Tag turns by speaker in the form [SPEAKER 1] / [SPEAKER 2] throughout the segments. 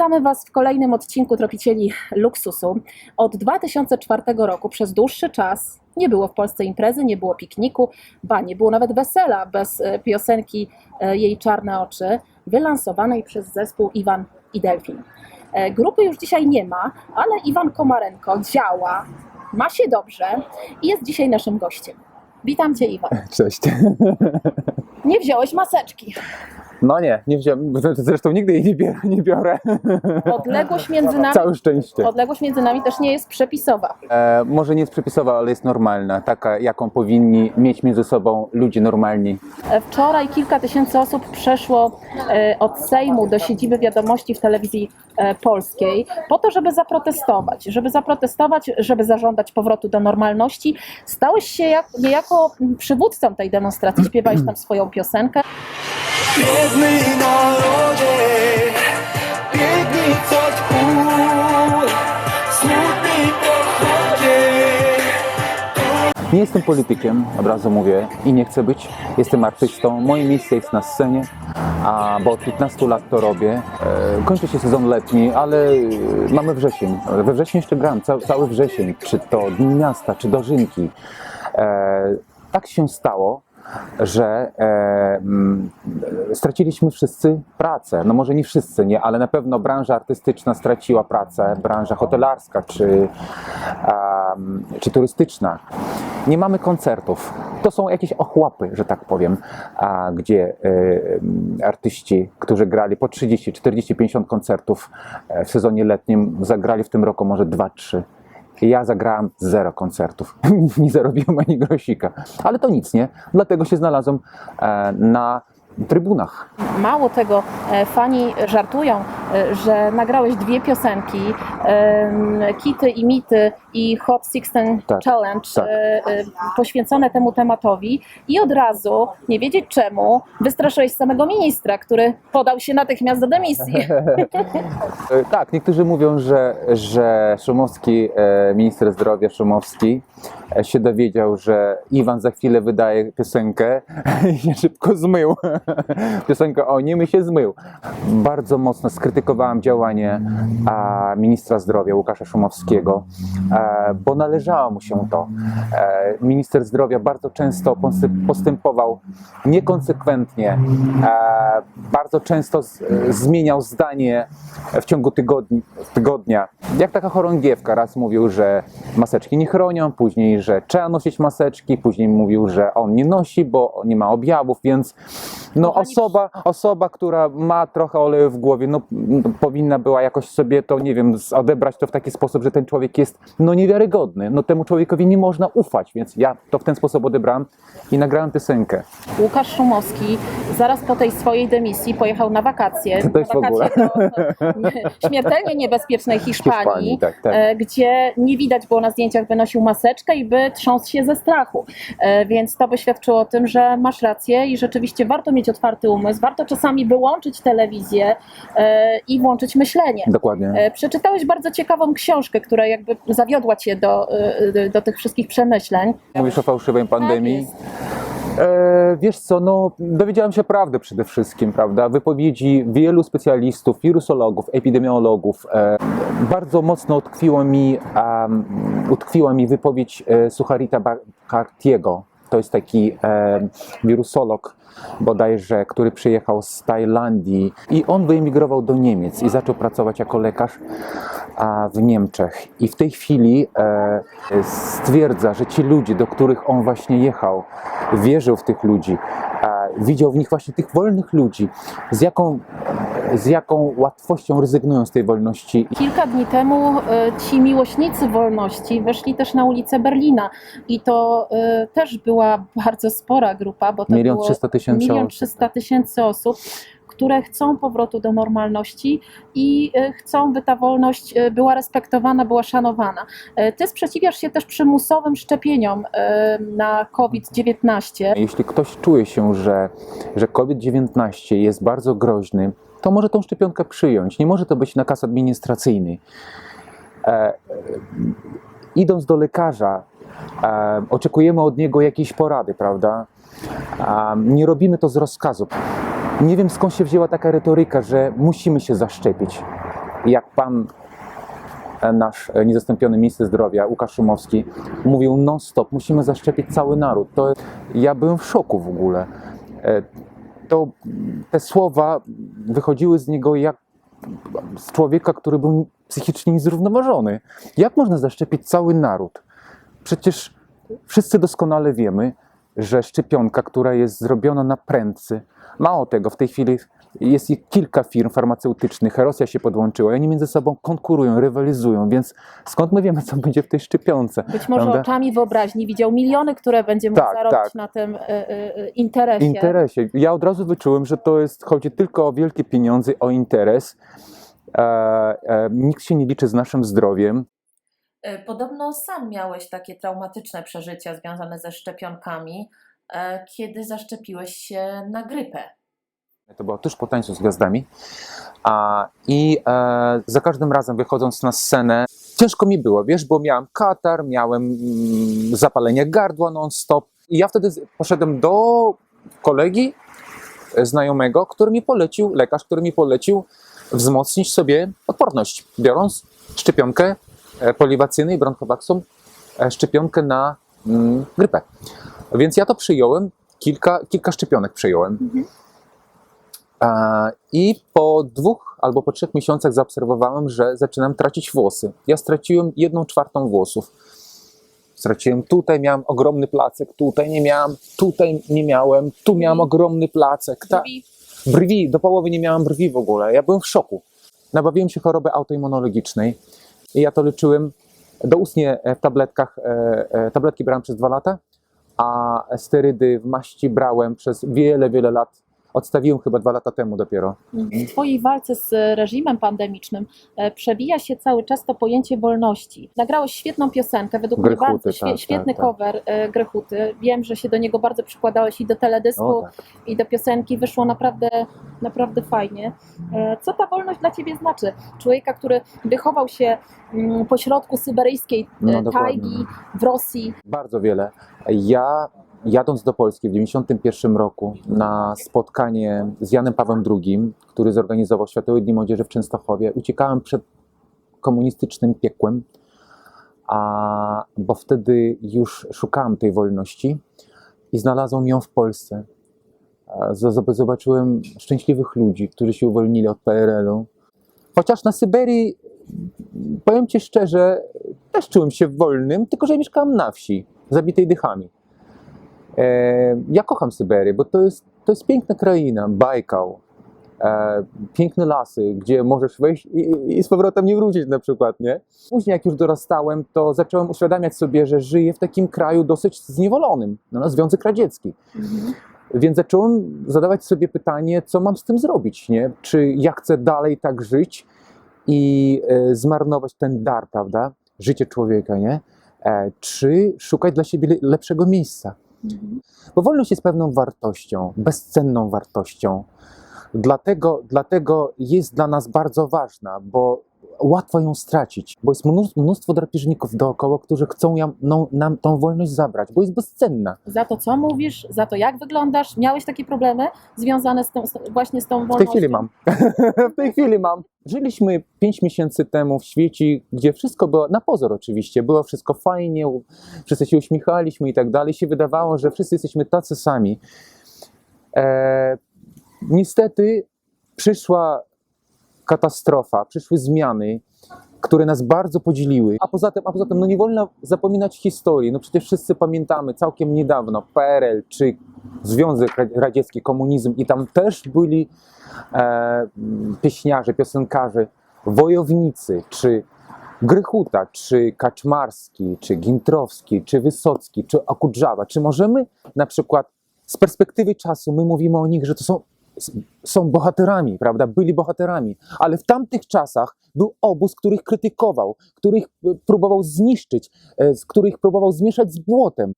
[SPEAKER 1] witamy Was w kolejnym odcinku Tropicieli Luksusu. Od 2004 roku przez dłuższy czas nie było w Polsce imprezy, nie było pikniku, ba, nie było nawet wesela bez e, piosenki e, Jej czarne oczy, wylansowanej przez zespół Iwan i Delfin. E, Grupy już dzisiaj nie ma, ale Iwan Komarenko działa, ma się dobrze i jest dzisiaj naszym gościem. Witam Cię, Iwan.
[SPEAKER 2] Cześć.
[SPEAKER 1] Nie wziąłeś maseczki.
[SPEAKER 2] No nie, nie wziąłem. Zresztą nigdy jej nie biorę. Nie biorę.
[SPEAKER 1] Odległość między nami,
[SPEAKER 2] Całe szczęście.
[SPEAKER 1] odległość między nami też nie jest przepisowa.
[SPEAKER 2] E, może nie jest przepisowa, ale jest normalna. Taka, jaką powinni mieć między sobą ludzie normalni.
[SPEAKER 1] Wczoraj kilka tysięcy osób przeszło e, od Sejmu do siedziby wiadomości w telewizji e, polskiej po to, żeby zaprotestować, żeby zaprotestować, żeby zażądać powrotu do normalności. Stałeś się jak, niejako przywódcą tej demonstracji, śpiewałeś tam swoją piosenkę.
[SPEAKER 3] Biegnij narodzie, biegnij co tchór, smutni pochodzie.
[SPEAKER 2] Nie jestem politykiem, od razu mówię, i nie chcę być. Jestem artystą. Moje miejsce jest na scenie, a, bo od 15 lat to robię. E, kończy się sezon letni, ale e, mamy wrzesień. We wrześniu jeszcze gram, ca, cały wrzesień, czy to Dni Miasta, czy Dożynki. E, tak się stało, że e, mm, straciliśmy wszyscy pracę. No może nie wszyscy, nie, ale na pewno branża artystyczna straciła pracę, branża hotelarska czy, czy turystyczna. Nie mamy koncertów. To są jakieś ochłapy, że tak powiem, a, gdzie e, m, artyści, którzy grali po 30, 40, 50 koncertów e, w sezonie letnim, zagrali w tym roku może 2-3. Ja zagrałem zero koncertów. nie zarobiłem ani grosika. Ale to nic, nie? Dlatego się znalazłem e, na trybunach.
[SPEAKER 1] Mało tego, e, fani żartują, że nagrałeś dwie piosenki, Kity i Mity i Hot Sixteen
[SPEAKER 2] Tak,
[SPEAKER 1] Challenge,
[SPEAKER 2] tak.
[SPEAKER 1] e, e, poświęcone temu tematowi i od razu, nie wiedzieć czemu, wystraszyłeś samego ministra, który podał się natychmiast do dymisji.
[SPEAKER 2] E, Tak, niektórzy mówią, że, że Szumowski, e, minister zdrowia Szumowski, e, się dowiedział, że Iwan za chwilę wydaje piosenkę i się szybko zmył. Piosenkę o nim i się zmył. Bardzo mocno skrytykowałem działanie a, ministra zdrowia Łukasza Szumowskiego, e, bo należało mu się to. E, Minister zdrowia bardzo często postęp- postępował niekonsekwentnie, e, bardzo często zmieniał zdanie w ciągu tygodni, tygodnia. Jak taka chorągiewka, raz mówił, że maseczki nie chronią, później, że trzeba nosić maseczki, później mówił, że on nie nosi, bo nie ma objawów, więc no osoba, osoba, która ma trochę oleju w głowie, no powinna była jakoś sobie to, nie wiem, odebrać to w taki sposób, że ten człowiek jest no niewiarygodny, no temu człowiekowi nie można ufać, więc ja to w ten sposób odebrałem i nagrałem piosenkę.
[SPEAKER 1] Łukasz Szumowski zaraz po tej swojej dymisji pojechał na wakacje.
[SPEAKER 2] To jest
[SPEAKER 1] na
[SPEAKER 2] w ogóle.
[SPEAKER 1] wakacje do śmiertelnie niebezpiecznej Hiszpanii,
[SPEAKER 2] Tak, tak.
[SPEAKER 1] e, gdzie nie widać było na zdjęciach, by nosił maseczkę i by trząsł się ze strachu. E, Więc to by świadczyło o tym, że masz rację i rzeczywiście warto mieć otwarty umysł, warto czasami wyłączyć telewizję e, i włączyć myślenie.
[SPEAKER 2] Dokładnie.
[SPEAKER 1] Przeczytałeś bardzo ciekawą książkę, która jakby zawiodła cię do, do tych wszystkich przemyśleń.
[SPEAKER 2] Mówisz o fałszywej pandemii.
[SPEAKER 1] Tak
[SPEAKER 2] E, wiesz co, no dowiedziałem się prawdy przede wszystkim, prawda? Wypowiedzi wielu specjalistów, wirusologów, epidemiologów. E, bardzo mocno utkwiło mi, em, utkwiła mi wypowiedź e, Sucharita Cartiego. To jest taki e, wirusolog bodajże, który przyjechał z Tajlandii i on wyemigrował do Niemiec i zaczął pracować jako lekarz a, w Niemczech. I w tej chwili e, stwierdza, że ci ludzie, do których on właśnie jechał, wierzył w tych ludzi, e, widział w nich właśnie tych wolnych ludzi, z jaką, z jaką łatwością rezygnują z tej wolności.
[SPEAKER 1] Kilka dni temu e, ci miłośnicy wolności weszli też na ulicę Berlina i to e, też była bardzo spora grupa, bo to
[SPEAKER 2] Milion trzysta tysięcy
[SPEAKER 1] milion trzysta tysięcy osób, które chcą powrotu do normalności i e, chcą, by ta wolność była respektowana, była szanowana. Ty sprzeciwiasz się też przymusowym szczepieniom na COVID-19.
[SPEAKER 2] Jeśli ktoś czuje się, że, że COVID-19 jest bardzo groźny, to może tą szczepionkę przyjąć. Nie może to być nakaz administracyjny. E, e, idąc do lekarza, e, oczekujemy od niego jakiejś porady, prawda? A nie robimy to z rozkazu. Nie wiem skąd się wzięła taka retoryka, że musimy się zaszczepić. Jak pan e, nasz e, niezastąpiony minister zdrowia Łukasz Szumowski mówił non-stop, musimy zaszczepić cały naród. To ja byłem w szoku w ogóle. To te słowa wychodziły z niego jak z człowieka, który był psychicznie niezrównoważony. Jak można zaszczepić cały naród? Przecież wszyscy doskonale wiemy, że szczepionka, która jest zrobiona na prędcy, mało tego, w tej chwili jest ich kilka firm farmaceutycznych, Rosja się podłączyła i oni między sobą konkurują, rywalizują, więc skąd my wiemy, co będzie w tej szczepionce?
[SPEAKER 1] Być może
[SPEAKER 2] prawda?
[SPEAKER 1] oczami wyobraźni widział miliony, które będzie mógł
[SPEAKER 2] Tak,
[SPEAKER 1] zarobić
[SPEAKER 2] tak.
[SPEAKER 1] na tym e, e, interesie.
[SPEAKER 2] interesie. Ja od razu wyczułem, że to jest, chodzi tylko o wielkie pieniądze, o interes. E, e, nikt się nie liczy z naszym zdrowiem.
[SPEAKER 1] Podobno sam miałeś takie traumatyczne przeżycia związane ze szczepionkami, kiedy zaszczepiłeś się na grypę.
[SPEAKER 2] To było tuż po tańcu z gwiazdami. A, I e, za każdym razem wychodząc na scenę, ciężko mi było, wiesz, bo miałem katar, miałem mm, zapalenie gardła non-stop. I ja wtedy poszedłem do kolegi e, znajomego, który mi polecił, lekarz, który mi polecił wzmocnić sobie odporność, biorąc szczepionkę e, poliwacyjną i bronchovaxum, e, szczepionkę na mm, grypę. Więc ja to przyjąłem, kilka, kilka szczepionek przyjąłem. E, I po dwóch albo po trzech miesiącach zaobserwowałem, że zaczynam tracić włosy. Ja straciłem jedną czwartą włosów. Straciłem tutaj, miałem ogromny placek, tutaj nie miałem, tutaj nie miałem, tu miałem ogromny placek. Ta,
[SPEAKER 1] Brwi.
[SPEAKER 2] do połowy nie miałem brwi w ogóle. Ja byłem w szoku. Nabawiłem się choroby autoimmunologicznej i ja to leczyłem doustnie e, w tabletkach. e, e, Tabletki brałem przez dwa lata, a sterydy w maści brałem przez wiele, wiele lat. Odstawiłem chyba dwa lata temu dopiero.
[SPEAKER 1] W Twojej walce z reżimem pandemicznym e, przebija się cały czas to pojęcie wolności. Nagrałeś świetną piosenkę, według mnie bardzo świe,
[SPEAKER 2] tak,
[SPEAKER 1] świetny
[SPEAKER 2] tak, tak.
[SPEAKER 1] cover e, Grechuty. Wiem, że się do niego bardzo przykładałeś i do teledysku,
[SPEAKER 2] O, tak.
[SPEAKER 1] i do piosenki. Wyszło naprawdę, naprawdę fajnie. E, Co ta wolność dla Ciebie znaczy? Człowieka, który wychował się mm, pośrodku syberyjskiej e,
[SPEAKER 2] No, dokładnie.
[SPEAKER 1] tajgi w Rosji.
[SPEAKER 2] Bardzo wiele. Ja jadąc do Polski w 1991 roku na spotkanie z Janem Pawłem II, który zorganizował Światowe Dni Młodzieży w Częstochowie, uciekałem przed komunistycznym piekłem, a, bo wtedy już szukałem tej wolności i znalazłem ją w Polsce. Zobaczyłem szczęśliwych ludzi, którzy się uwolnili od PRL-u. Chociaż na Syberii, powiem Ci szczerze, też czułem się wolnym, tylko że mieszkałem na wsi, zabitej dychami. E, ja kocham Syberię, bo to jest, to jest piękna kraina, Bajkał, e, piękne lasy, gdzie możesz wejść i, i- z powrotem nie wrócić na przykład, nie? Później jak już dorastałem, to zacząłem uświadamiać sobie, że żyję w takim kraju dosyć zniewolonym, no, na Związek Radziecki. Więc zacząłem zadawać sobie pytanie, co mam z tym zrobić, nie? Czy ja chcę dalej tak żyć i e, zmarnować ten dar, prawda? Życie człowieka, nie? E, czy szukać dla siebie le- lepszego miejsca? Bo wolność jest pewną wartością, bezcenną wartością. Dlatego, dlatego jest dla nas bardzo ważna, bo łatwo ją stracić, bo jest mnóstwo, drapieżników dookoła, którzy chcą nam, no, nam tą wolność zabrać, bo jest bezcenna.
[SPEAKER 1] Za to, co mówisz, za to, jak wyglądasz. Miałeś takie problemy związane z tą, z, właśnie z tą
[SPEAKER 2] W
[SPEAKER 1] wolnością?
[SPEAKER 2] tej chwili mam. w tej chwili mam. Żyliśmy 5 miesięcy temu w świecie, gdzie wszystko było, na pozór oczywiście, było wszystko fajnie, wszyscy się uśmiechaliśmy i tak dalej. Się wydawało, że wszyscy jesteśmy tacy sami. E, niestety przyszła katastrofa, przyszły zmiany, które nas bardzo podzieliły. A poza tym, a poza tym no nie wolno zapominać historii. No przecież wszyscy pamiętamy całkiem niedawno PRL czy Związek Ra- Radziecki, komunizm i tam też byli e, pieśniarze, piosenkarze, wojownicy, czy Grychuta, czy Kaczmarski, czy Gintrowski, czy Wysocki, czy Okudżawa. Czy możemy na przykład z perspektywy czasu, my mówimy o nich, że to są są bohaterami, prawda? Byli bohaterami, ale w tamtych czasach był obóz, których krytykował, których e, próbował zniszczyć, e, z których próbował zmieszać z błotem.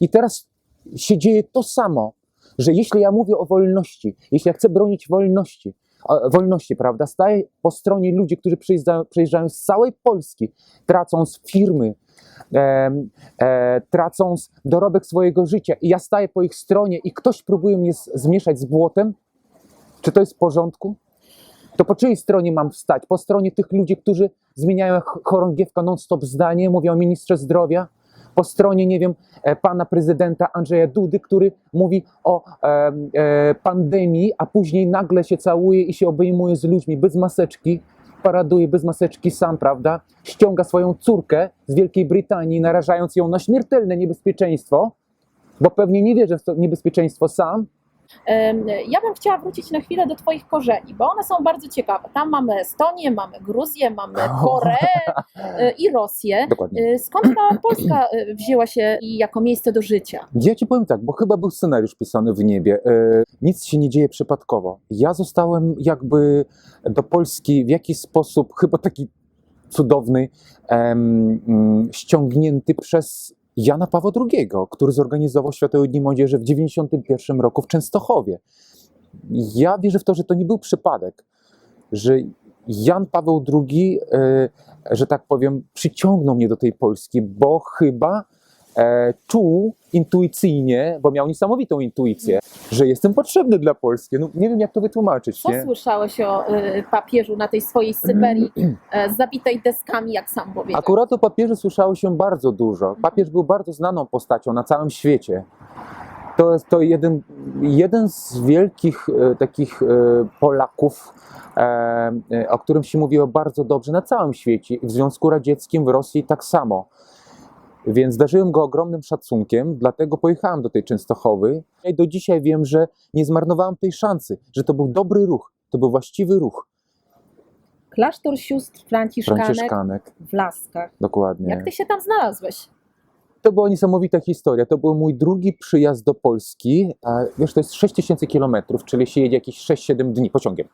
[SPEAKER 2] I teraz się dzieje to samo, że jeśli ja mówię o wolności, jeśli ja chcę bronić wolności, e, wolności, prawda, staję po stronie ludzi, którzy przyjeżdżają z całej Polski, tracąc firmy, em, e, tracąc dorobek swojego życia i ja staję po ich stronie i ktoś próbuje mnie z- zmieszać z błotem, czy to jest w porządku? To po czyjej stronie mam wstać? Po stronie tych ludzi, którzy zmieniają chorągiewka non-stop zdanie, mówią o ministrze zdrowia? Po stronie, nie wiem, e, pana prezydenta Andrzeja Dudy, który mówi o e, e, pandemii, a później nagle się całuje i się obejmuje z ludźmi bez maseczki, paraduje bez maseczki sam, prawda? Ściąga swoją córkę z Wielkiej Brytanii, narażając ją na śmiertelne niebezpieczeństwo, bo pewnie nie wierzy w to niebezpieczeństwo sam,
[SPEAKER 1] Ja bym chciała wrócić na chwilę do Twoich korzeni, bo one są bardzo ciekawe. Tam mamy Estonię, mamy Gruzję, mamy Koreę e, i Rosję.
[SPEAKER 2] Dokładnie.
[SPEAKER 1] E, Skąd ta Polska e, wzięła się jako miejsce do życia?
[SPEAKER 2] Ja ci powiem tak, bo chyba był scenariusz pisany w niebie. Nic się nie dzieje przypadkowo. Ja zostałem jakby do Polski w jakiś sposób, chyba taki cudowny, mm, ściągnięty przez Jana Pawła II, który zorganizował Światowe Dni Młodzieży w 1991 roku w Częstochowie. Ja wierzę w to, że to nie był przypadek, że Jan Paweł II, e, że tak powiem, przyciągnął mnie do tej Polski, bo chyba czuł intuicyjnie, bo miał niesamowitą intuicję, że jestem potrzebny dla Polski. No, nie wiem, jak to wytłumaczyć.
[SPEAKER 1] Co
[SPEAKER 2] Nie?
[SPEAKER 1] słyszałeś o e, papieżu na tej swojej Syberii, e, zabitej deskami, jak sam powiedział?
[SPEAKER 2] Akurat o papieżu słyszało się bardzo dużo. Papież był bardzo znaną postacią na całym świecie. To jest to jeden, jeden z wielkich e, takich e, Polaków, e, e, o którym się mówiło bardzo dobrze na całym świecie. W Związku Radzieckim, w Rosji tak samo. Więc darzyłem go ogromnym szacunkiem, dlatego pojechałem do tej Częstochowy. I do dzisiaj wiem, że nie zmarnowałem tej szansy, że to był dobry ruch, to był właściwy ruch.
[SPEAKER 1] Klasztor sióstr Franciszkanek,
[SPEAKER 2] Franciszkanek,
[SPEAKER 1] w Laskach.
[SPEAKER 2] dokładnie.
[SPEAKER 1] Jak Ty się tam znalazłeś?
[SPEAKER 2] To była niesamowita historia. To był mój drugi przyjazd do Polski. A wiesz, to jest 6000 kilometrów, czyli się jedzie jakieś 6-7 dni pociągiem.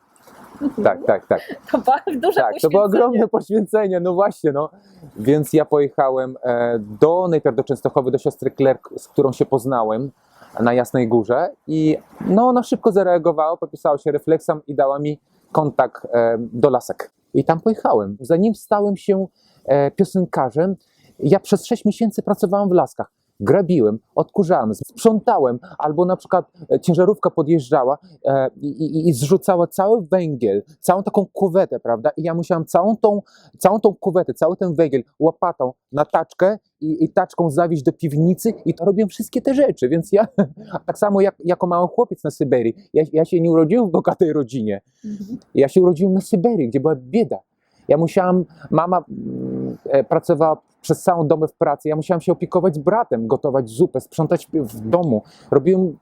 [SPEAKER 2] Tak, tak, tak.
[SPEAKER 1] To bardzo duże
[SPEAKER 2] Tak, to było ogromne poświęcenie, no właśnie, no. Więc ja pojechałem e, do, najpierw do Częstochowy, do siostry Claire, z którą się poznałem na Jasnej Górze i no ona szybko zareagowała, popisała się refleksem i dała mi kontakt e, do Lasek. I tam pojechałem. Zanim stałem się e, piosenkarzem, ja przez 6 miesięcy pracowałem w Laskach. Grabiłem, odkurzałem, sprzątałem, albo na przykład e, ciężarówka podjeżdżała e, i, i, i zrzucała cały węgiel, całą taką kuwetę, prawda? I ja musiałem całą tą, całą tą kuwetę, cały ten węgiel łopatą na taczkę i, i taczką zawieźć do piwnicy i to robiłem wszystkie te rzeczy, więc ja, tak samo jak, jako mały chłopiec na Syberii, ja, ja się nie urodziłem w bogatej rodzinie,
[SPEAKER 1] Mhm.
[SPEAKER 2] ja się urodziłem na Syberii, gdzie była bieda. Ja musiałam, mama mm, e, pracowała przez całą dobę w pracy, ja musiałam się opiekować bratem, gotować zupę, sprzątać w domu. Robiłem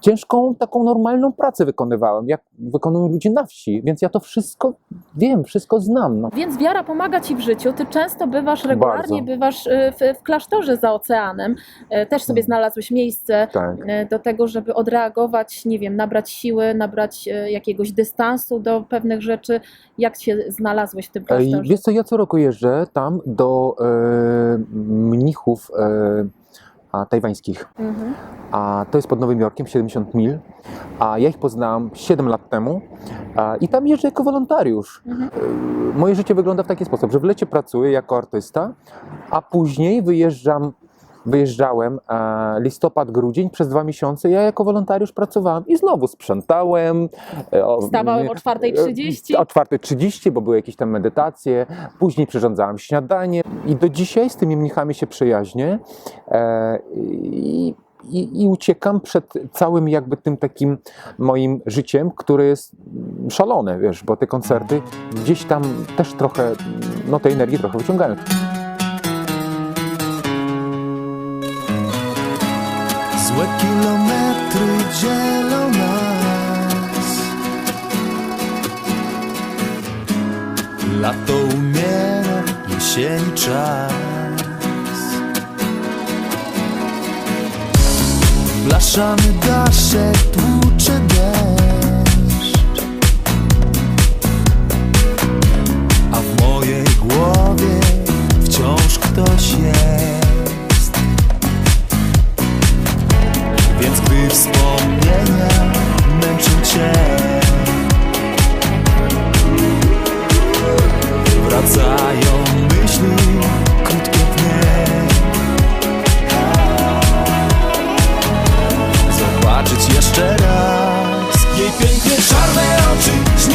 [SPEAKER 2] ciężką, taką normalną pracę wykonywałem, jak wykonują ludzie na wsi, więc ja to wszystko wiem, wszystko znam. No.
[SPEAKER 1] Więc wiara pomaga Ci w życiu. Ty często bywasz, regularnie
[SPEAKER 2] Bardzo.
[SPEAKER 1] bywasz y, w, w klasztorze za oceanem. Y, Też sobie
[SPEAKER 2] Mhm.
[SPEAKER 1] znalazłeś miejsce
[SPEAKER 2] Tak.
[SPEAKER 1] y, do tego, żeby odreagować, nie wiem, nabrać siły, nabrać y, jakiegoś dystansu do pewnych rzeczy. Jak się znalazłeś w tym klasztorze?
[SPEAKER 2] Wiesz co, ja co roku jeżdżę tam do e, mnichów e, tajwańskich.
[SPEAKER 1] Mhm.
[SPEAKER 2] a to jest pod Nowym Jorkiem, 70 mil, a ja ich poznałem 7 lat temu i tam jeżdżę jako wolontariusz.
[SPEAKER 1] Mhm.
[SPEAKER 2] Y, Moje życie wygląda w taki sposób, że w lecie pracuję jako artysta, a później wyjeżdżam, wyjeżdżałem e, listopad, grudzień, przez dwa miesiące ja jako wolontariusz pracowałem i znowu sprzątałem. e, o-
[SPEAKER 1] Wstawałem o 4:30.
[SPEAKER 2] O 4.30, bo były jakieś tam medytacje, później przyrządzałem śniadanie i do dzisiaj z tymi mnichami się przyjaźnię e, i, i, i uciekam przed całym jakby tym takim moim życiem, które jest szalone, wiesz, bo te koncerty gdzieś tam też trochę, no tej energii trochę wyciągają.
[SPEAKER 3] Małe kilometry dzielą nas. Lato umiera, jesień czas. Blaszany dasze tłucze deszcz. A w mojej głowie wciąż ktoś jest.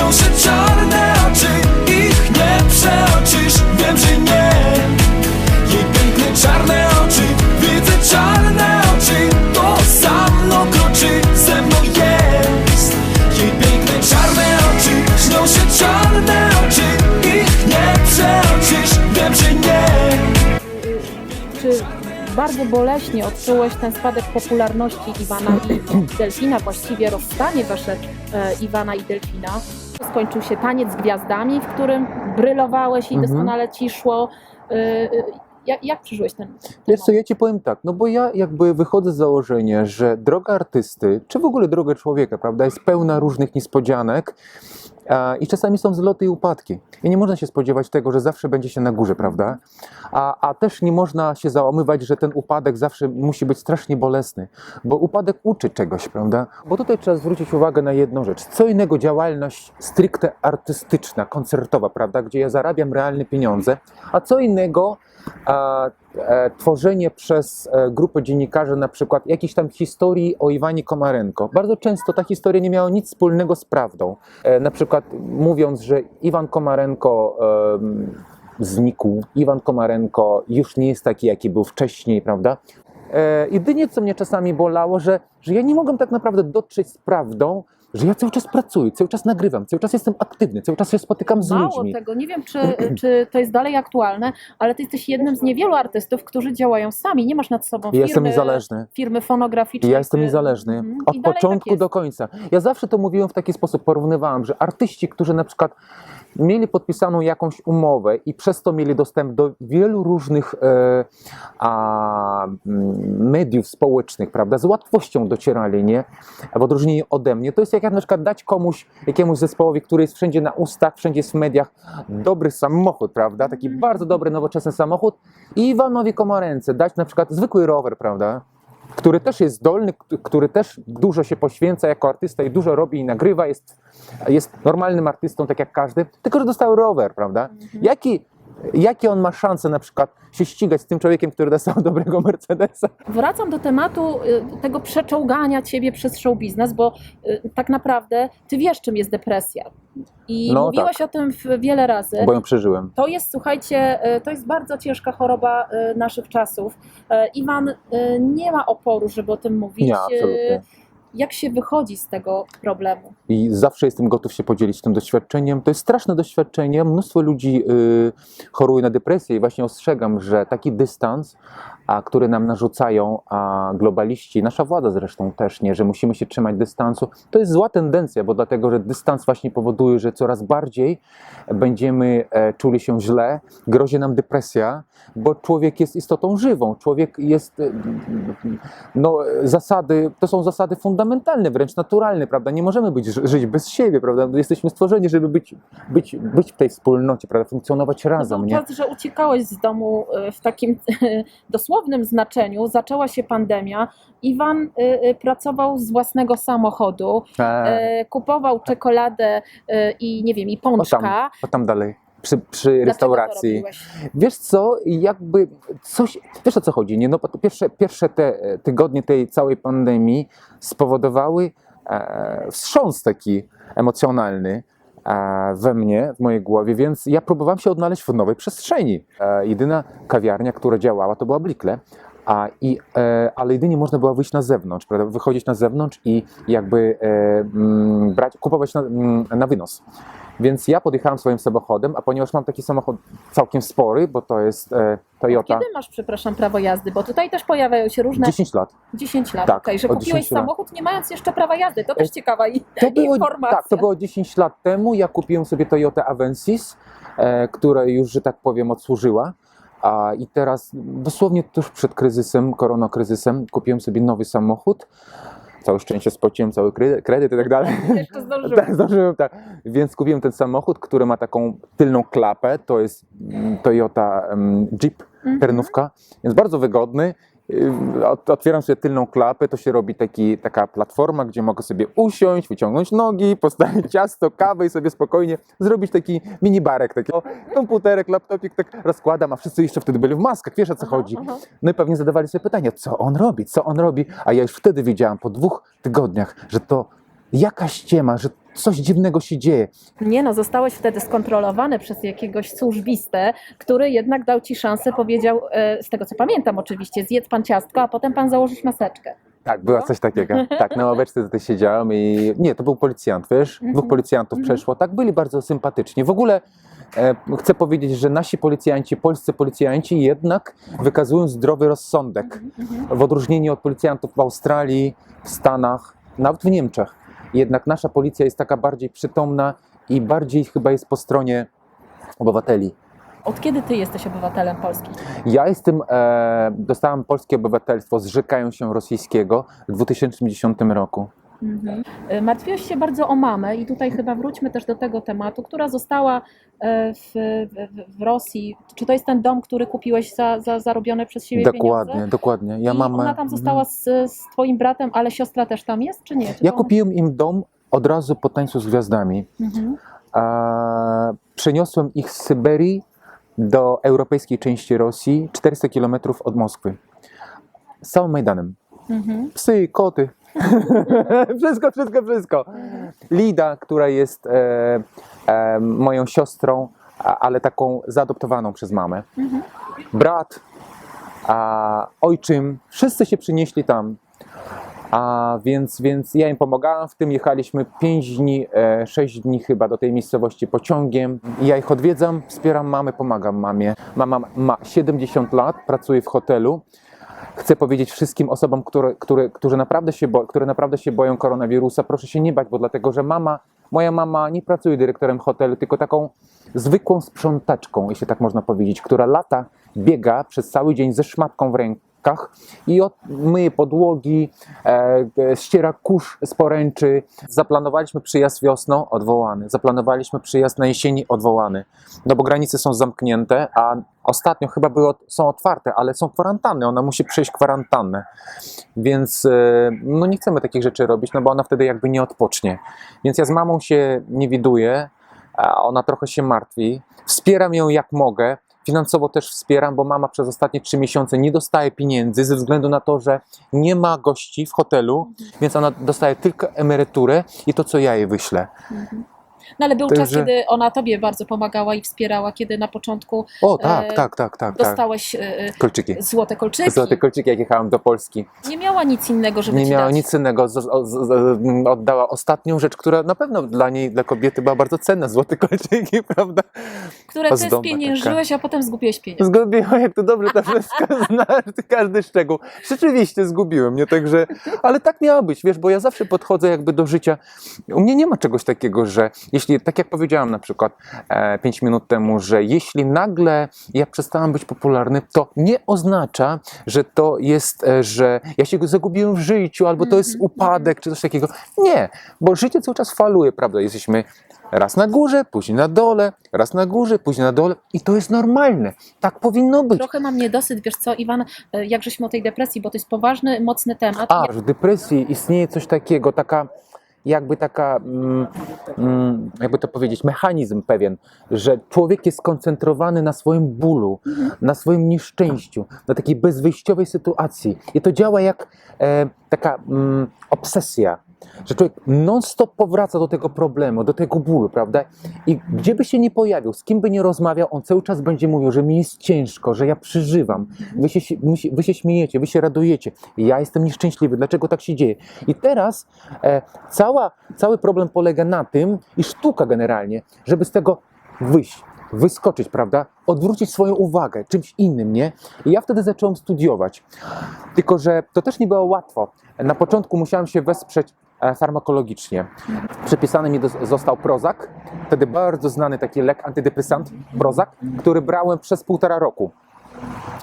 [SPEAKER 3] Świecią się czarne oczy Ich nie przeoczysz Wiem, że nie. Jej piękne czarne oczy Widzę czarne oczy To za mną kroczy Ze mną jest. Jej piękne czarne oczy Śnią się czarne oczy Ich nie przeoczysz Wiem, że nie.
[SPEAKER 1] Czy bardzo boleśnie odczułeś ten spadek popularności Iwana i Delfina, właściwie rozstanie wasze e, Iwana i Delfina. Skończył się taniec z gwiazdami, w którym brylowałeś i
[SPEAKER 2] Mhm.
[SPEAKER 1] doskonale ci szło. E, e, Jak, jak przeżyłeś ten, ten
[SPEAKER 2] Wiesz co, ja ci powiem tak, no bo ja jakby wychodzę z założenia, że droga artysty, czy w ogóle droga człowieka, prawda, jest pełna różnych niespodzianek i czasami są wzloty i upadki. I nie można się spodziewać tego, że zawsze będzie się na górze, prawda? A, a też nie można się załamywać, że ten upadek zawsze musi być strasznie bolesny, bo upadek uczy czegoś, prawda? Bo tutaj trzeba zwrócić uwagę na jedną rzecz. Co innego działalność stricte artystyczna, koncertowa, prawda, gdzie ja zarabiam realne pieniądze, a co innego a, e, tworzenie przez e, grupę dziennikarzy na przykład jakiejś tam historii o Iwanie Komarenko. Bardzo często ta historia nie miała nic wspólnego z prawdą. E, na przykład mówiąc, że Iwan Komarenko znikł, Iwan Komarenko już nie jest taki, jaki był wcześniej, prawda? Jedynie co mnie czasami bolało, że, że ja nie mogłem tak naprawdę dotrzeć z prawdą, że ja cały czas pracuję, cały czas nagrywam, cały czas jestem aktywny, cały czas się spotykam z
[SPEAKER 1] Mało
[SPEAKER 2] ludźmi.
[SPEAKER 1] tego, nie wiem, czy, czy to jest dalej aktualne, ale ty jesteś jednym z niewielu artystów, którzy działają sami. Nie masz nad sobą
[SPEAKER 2] Ja
[SPEAKER 1] firmy,
[SPEAKER 2] jestem niezależny.
[SPEAKER 1] firmy fonograficznej.
[SPEAKER 2] Ja jestem niezależny
[SPEAKER 1] Mhm.
[SPEAKER 2] od
[SPEAKER 1] dalej
[SPEAKER 2] początku
[SPEAKER 1] tak
[SPEAKER 2] do końca. Ja zawsze to mówiłem w taki sposób, porównywałem, że artyści, którzy na przykład mieli podpisaną jakąś umowę i przez to mieli dostęp do wielu różnych e, a, mediów społecznych, prawda, z łatwością docierali, nie? W odróżnieniu ode mnie. To jest jak ja na przykład dać komuś, jakiemuś zespołowi, który jest wszędzie na ustach, wszędzie jest w mediach, dobry samochód, prawda, taki bardzo dobry, nowoczesny samochód i Iwanowi Komarence dać na przykład zwykły rower, prawda, który też jest zdolny, który też dużo się poświęca jako artysta i dużo robi i nagrywa, jest, jest normalnym artystą, tak jak każdy, tylko że dostał rower, prawda? Jaki, jakie on ma szanse na przykład się ścigać z tym człowiekiem, który dostał dobrego Mercedesa?
[SPEAKER 1] Wracam do tematu y, tego przeczołgania ciebie przez show biznes, bo y, tak naprawdę ty wiesz, czym jest depresja. I
[SPEAKER 2] No
[SPEAKER 1] mówiłeś o tym wiele razy.
[SPEAKER 2] Bo ją przeżyłem.
[SPEAKER 1] To jest, słuchajcie, y, to jest bardzo ciężka choroba naszych czasów. Iwan nie ma oporu, żeby o tym mówić.
[SPEAKER 2] Nie, absolutnie.
[SPEAKER 1] Y, Jak się wychodzi z tego problemu?
[SPEAKER 2] i zawsze jestem gotów się podzielić tym doświadczeniem. To jest straszne doświadczenie. Mnóstwo ludzi y, choruje na depresję i właśnie ostrzegam, że taki dystans, a, który nam narzucają a, globaliści, nasza władza zresztą też nie, że musimy się trzymać dystansu, to jest zła tendencja, bo dlatego, że dystans właśnie powoduje, że coraz bardziej będziemy e, czuli się źle, grozi nam depresja, bo człowiek jest istotą żywą. Człowiek jest, e, no zasady, to są zasady fundamentalne, wręcz naturalne, prawda? Nie możemy być, żyć bez siebie, prawda? Jesteśmy stworzeni, żeby być, być, być w tej wspólnocie, prawda? Funkcjonować razem,
[SPEAKER 1] Był
[SPEAKER 2] nie?
[SPEAKER 1] czas, że uciekałeś z domu y, w takim dosłownym znaczeniu. Zaczęła się pandemia. Iwan y, y, pracował z własnego samochodu,
[SPEAKER 2] E,
[SPEAKER 1] y, kupował czekoladę i nie wiem, i
[SPEAKER 2] o tam,
[SPEAKER 1] pączka.
[SPEAKER 2] o tam dalej, przy, przy restauracji. Wiesz co, jakby coś, wiesz o co chodzi, nie? No, pierwsze, pierwsze te e, tygodnie tej całej pandemii spowodowały e, wstrząs taki emocjonalny e, we mnie, w mojej głowie, więc ja próbowałem się odnaleźć w nowej przestrzeni. E, jedyna kawiarnia, która działała, to była Blikle. A, i, e, ale jedynie można było wyjść na zewnątrz, prawda? wychodzić na zewnątrz i jakby e, mm, brać, kupować na, mm, na wynos. Więc ja podjechałem swoim samochodem, a ponieważ mam taki samochód całkiem spory, bo to jest e, Toyota,
[SPEAKER 1] Kiedy masz, przepraszam, prawo jazdy? Bo tutaj też pojawiają się różne
[SPEAKER 2] 10 lat.
[SPEAKER 1] 10 lat,
[SPEAKER 2] Tak,
[SPEAKER 1] okej, że kupiłeś
[SPEAKER 2] 10 lat.
[SPEAKER 1] samochód nie mając jeszcze prawa jazdy. To też ciekawa i,
[SPEAKER 2] To było,
[SPEAKER 1] informacja.
[SPEAKER 2] tak, to było 10 lat temu. Ja kupiłem sobie Toyota Avensis, e, która już, że tak powiem, odsłużyła. A, I teraz dosłownie tuż przed kryzysem, koronakryzysem, kupiłem sobie nowy samochód. Całe szczęście spłaciłem cały kredyt, i tak dalej.
[SPEAKER 1] Jeszcze zdążyłem.
[SPEAKER 2] Tak, zdążyłem, tak. Więc kupiłem ten samochód, który ma taką tylną klapę. To jest Toyota Jeep
[SPEAKER 1] Mhm.
[SPEAKER 2] terenówka, więc bardzo wygodny. Ot- Otwieram sobie tylną klapę, to się robi taki, taka platforma, gdzie mogę sobie usiąść, wyciągnąć nogi, postawić ciasto, kawę i sobie spokojnie zrobić taki mini barek, taki komputerek, laptopik, tak rozkładam, a wszyscy jeszcze wtedy byli w maskach, wiesz o co
[SPEAKER 1] Aha,
[SPEAKER 2] chodzi.
[SPEAKER 1] aha.
[SPEAKER 2] No i pewnie zadawali sobie pytanie, co on robi, co on robi, a ja już wtedy wiedziałam, po dwóch tygodniach, że to jakaś ściema, że coś dziwnego się dzieje.
[SPEAKER 1] Nie no, zostałeś wtedy skontrolowany przez jakiegoś służbistę, który jednak dał ci szansę, powiedział, e, z tego co pamiętam oczywiście, zjedz pan ciastko, a potem pan założysz maseczkę.
[SPEAKER 2] Tak, była coś takiego. Tak, na ławeczce tutaj siedziałem i nie, to był policjant, wiesz? Dwóch
[SPEAKER 1] Mhm.
[SPEAKER 2] policjantów
[SPEAKER 1] Mhm.
[SPEAKER 2] przeszło. Tak, byli bardzo sympatyczni. W ogóle e, chcę powiedzieć, że nasi policjanci, polscy policjanci jednak wykazują zdrowy rozsądek w odróżnieniu od policjantów w Australii, w Stanach, nawet w Niemczech. Jednak nasza policja jest taka bardziej przytomna i bardziej chyba jest po stronie obywateli.
[SPEAKER 1] Od kiedy ty jesteś obywatelem Polski?
[SPEAKER 2] Ja jestem, e, dostałem polskie obywatelstwo, zrzekają się rosyjskiego w 2010 roku.
[SPEAKER 1] Y, Martwiłeś się bardzo o mamę i tutaj chyba wróćmy też do tego tematu, która została e, w, w, w Rosji. Czy to jest ten dom, który kupiłeś za, za zarobione przez siebie
[SPEAKER 2] Dokładnie,
[SPEAKER 1] pieniądze?
[SPEAKER 2] dokładnie. Ja
[SPEAKER 1] I
[SPEAKER 2] mam.
[SPEAKER 1] ona tam została z, z twoim bratem, ale siostra też tam jest, czy nie? Czy
[SPEAKER 2] Ja
[SPEAKER 1] to-
[SPEAKER 2] kupiłem im dom od razu po tańcu z gwiazdami.
[SPEAKER 1] Mhm.
[SPEAKER 2] E, przeniosłem ich z Syberii do europejskiej części Rosji, 400 km od Moskwy. Z całym Majdanem.
[SPEAKER 1] Mhm.
[SPEAKER 2] Psy, koty. wszystko, wszystko, wszystko. Lida, która jest e, e, moją siostrą, a, ale taką zaadoptowaną przez mamę.
[SPEAKER 1] Mhm.
[SPEAKER 2] Brat, a, ojczym, wszyscy się przynieśli tam. A więc, więc ja im pomagałem w tym. Jechaliśmy 5 dni, e, 6 dni chyba do tej miejscowości pociągiem. Ja ich odwiedzam, wspieram mamę, pomagam mamie. Mama ma 70 lat, pracuje w hotelu. Chcę powiedzieć wszystkim osobom, które, które, które, naprawdę się bo, które naprawdę się boją koronawirusa, proszę się nie bać, bo dlatego, że mama, moja mama nie pracuje dyrektorem hotelu, tylko taką zwykłą sprzątaczką, jeśli tak można powiedzieć, która lata biega przez cały dzień ze szmatką w rękach i od, myje podłogi, e, e, ściera kurz z poręczy. Zaplanowaliśmy przyjazd wiosną, odwołany. Zaplanowaliśmy przyjazd na jesieni, odwołany. No bo granice są zamknięte, a ostatnio chyba były, są otwarte, ale są kwarantanny. Ona musi przejść kwarantannę. Więc e, no nie chcemy takich rzeczy robić, no bo ona wtedy jakby nie odpocznie. Więc ja z mamą się nie widuję, ona trochę się martwi. Wspieram ją jak mogę. Finansowo też wspieram, bo mama przez ostatnie trzy miesiące nie dostaje pieniędzy ze względu na to, że nie ma gości w hotelu, więc ona dostaje tylko emeryturę i to, co ja jej wyślę.
[SPEAKER 1] No ale był
[SPEAKER 2] Także-
[SPEAKER 1] czas, kiedy ona tobie bardzo pomagała i wspierała, kiedy na początku
[SPEAKER 2] O, tak,
[SPEAKER 1] E,
[SPEAKER 2] tak, tak, tak. tak.
[SPEAKER 1] dostałeś e,
[SPEAKER 2] Kolczyki.
[SPEAKER 1] złote kolczyki.
[SPEAKER 2] Złote kolczyki, jak jechałem do Polski.
[SPEAKER 1] Nie miała nic innego, żeby
[SPEAKER 2] Nie miała
[SPEAKER 1] dać.
[SPEAKER 2] nic innego. Z, z, z, oddała ostatnią rzecz, która na pewno dla niej, dla kobiety była bardzo cenna. Złote kolczyki, prawda?
[SPEAKER 1] które ty spieniężyłeś, a potem zgubiłeś pieniądze.
[SPEAKER 2] Zgubiłem, jak to dobrze ta wszystko znasz, każdy szczegół. Rzeczywiście zgubiłem, nie? Także, ale tak miało być, wiesz, bo ja zawsze podchodzę jakby do życia. U mnie nie ma czegoś takiego, że jeśli, tak jak powiedziałam na przykład e, 5 minut temu, że jeśli nagle ja przestałem być popularny, to nie oznacza, że to jest, e, że ja się zagubiłem w życiu, albo to jest upadek, czy coś takiego. Nie, bo życie cały czas faluje, prawda? Jesteśmy raz na górze, później na dole, raz na górze, później na dole i to jest normalne. Tak powinno być.
[SPEAKER 1] Trochę mam niedosyt, wiesz co, Iwan, e, jak żeśmy o tej depresji, bo to jest poważny, mocny temat.
[SPEAKER 2] A, w depresji istnieje coś takiego, taka jakby taka, mm, mm, jakby to powiedzieć, mechanizm pewien, że człowiek jest skoncentrowany na swoim bólu, na swoim nieszczęściu, na takiej bezwyjściowej sytuacji. I to działa jak e, taka mm, obsesja, że człowiek non-stop powraca do tego problemu, do tego bólu, prawda? I gdzie by się nie pojawił, z kim by nie rozmawiał, on cały czas będzie mówił, że mi jest ciężko, że ja przeżywam. Wy się, wy się, śmiejecie, wy się radujecie. Ja jestem nieszczęśliwy, dlaczego tak się dzieje? I teraz e, cała, cały problem polega na tym, i sztuka generalnie, żeby z tego wyjść, wyskoczyć, prawda? Odwrócić swoją uwagę czymś innym, nie? I ja wtedy zacząłem studiować. Tylko, że to też nie było łatwo. Na początku musiałem się wesprzeć farmakologicznie. Przypisany mi został Prozac, wtedy bardzo znany taki lek antydepresant, Prozac, który brałem przez półtora roku.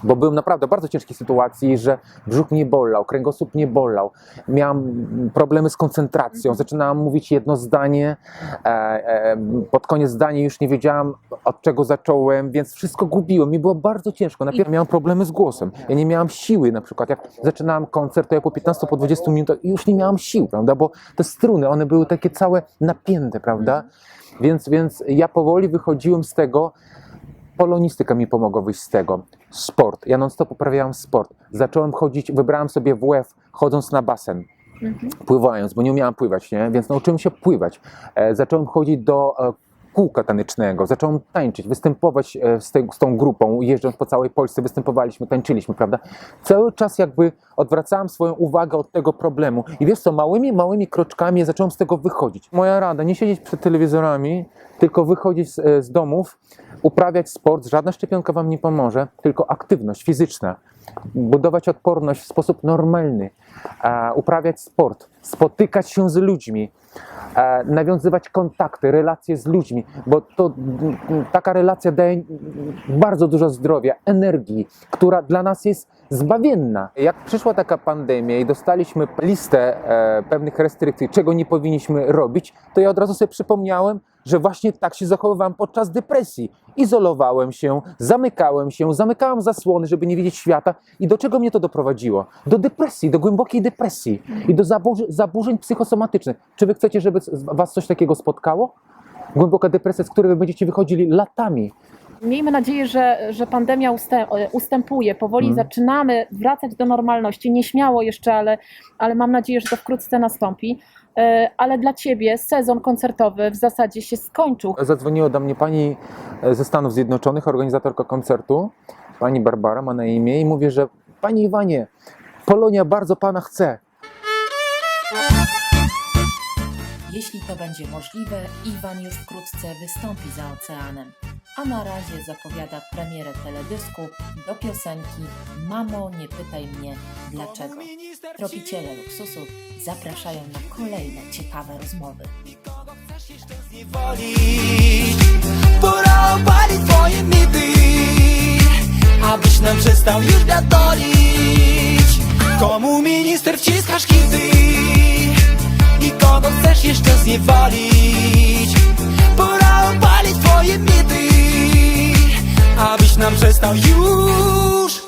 [SPEAKER 2] Bo byłem naprawdę w bardzo ciężkiej sytuacji, że brzuch mnie bolał, kręgosłup mnie bolał, miałem mm, problemy z koncentracją, zaczynałem mówić jedno zdanie, e, e, pod koniec zdania już nie wiedziałam od czego zacząłem, więc wszystko gubiłem, mi było bardzo ciężko, najpierw miałem problemy z głosem, ja nie miałam siły na przykład, jak zaczynałem koncert, to ja po 15, po 20 minutach już nie miałam sił, prawda, bo te struny, one były takie całe napięte, prawda, więc, więc ja powoli wychodziłem z tego, polonistyka mi pomogła wyjść z tego. Sport. Ja non-stop poprawiałem sport. Zacząłem chodzić, wybrałem sobie WF, chodząc na basen,
[SPEAKER 1] Mhm.
[SPEAKER 2] pływając, bo nie umiałem pływać, nie? więc nauczyłem się pływać. E, zacząłem chodzić do e, kółka tanecznego, zacząłem tańczyć, występować e, z, tej, z tą grupą, jeżdżąc po całej Polsce, występowaliśmy, tańczyliśmy, prawda? Cały czas jakby odwracałem swoją uwagę od tego problemu. I wiesz co, małymi, małymi kroczkami zacząłem z tego wychodzić. Moja rada, nie siedzieć przed telewizorami, tylko wychodzić z, e, z domów, uprawiać sport, żadna szczepionka wam nie pomoże, tylko aktywność fizyczna, budować odporność w sposób normalny, uprawiać sport, spotykać się z ludźmi, nawiązywać kontakty, relacje z ludźmi, bo to taka relacja daje bardzo dużo zdrowia, energii, która dla nas jest zbawienna. Jak przyszła taka pandemia i dostaliśmy listę e, pewnych restrykcji, czego nie powinniśmy robić, to ja od razu sobie przypomniałem, że właśnie tak się zachowywałem podczas depresji. Izolowałem się, zamykałem się, zamykałem zasłony, żeby nie widzieć świata. I do czego mnie to doprowadziło? Do depresji, do głębokiej depresji i do zaburzy, zaburzeń psychosomatycznych. Czy wy chcecie, żeby was coś takiego spotkało? Głęboka depresja, z której będziecie wychodzili latami.
[SPEAKER 1] Miejmy nadzieję, że, że pandemia ustę, ustępuje. Powoli
[SPEAKER 2] Mm.
[SPEAKER 1] zaczynamy wracać do normalności. Nieśmiało jeszcze, ale, ale mam nadzieję, że to wkrótce nastąpi. E, Ale dla Ciebie sezon koncertowy w zasadzie się skończył.
[SPEAKER 2] Zadzwoniła do mnie pani e, ze Stanów Zjednoczonych, organizatorka koncertu, pani Barbara ma na imię i mówi, że Panie Iwanie, Polonia bardzo Pana chce.
[SPEAKER 4] Jeśli to będzie możliwe, Iwan już wkrótce wystąpi za oceanem. A na razie zapowiada premierę teledysku do piosenki Mamo, nie pytaj mnie dlaczego. Tropiciele luksusu zapraszają na kolejne ciekawe rozmowy.
[SPEAKER 5] Pora opalić twoje mity Abyś nam przestał już Komu minister wciskasz I kogo chcesz jeszcze zniewolić Pora opalić twoje mity Abyś nam przestał już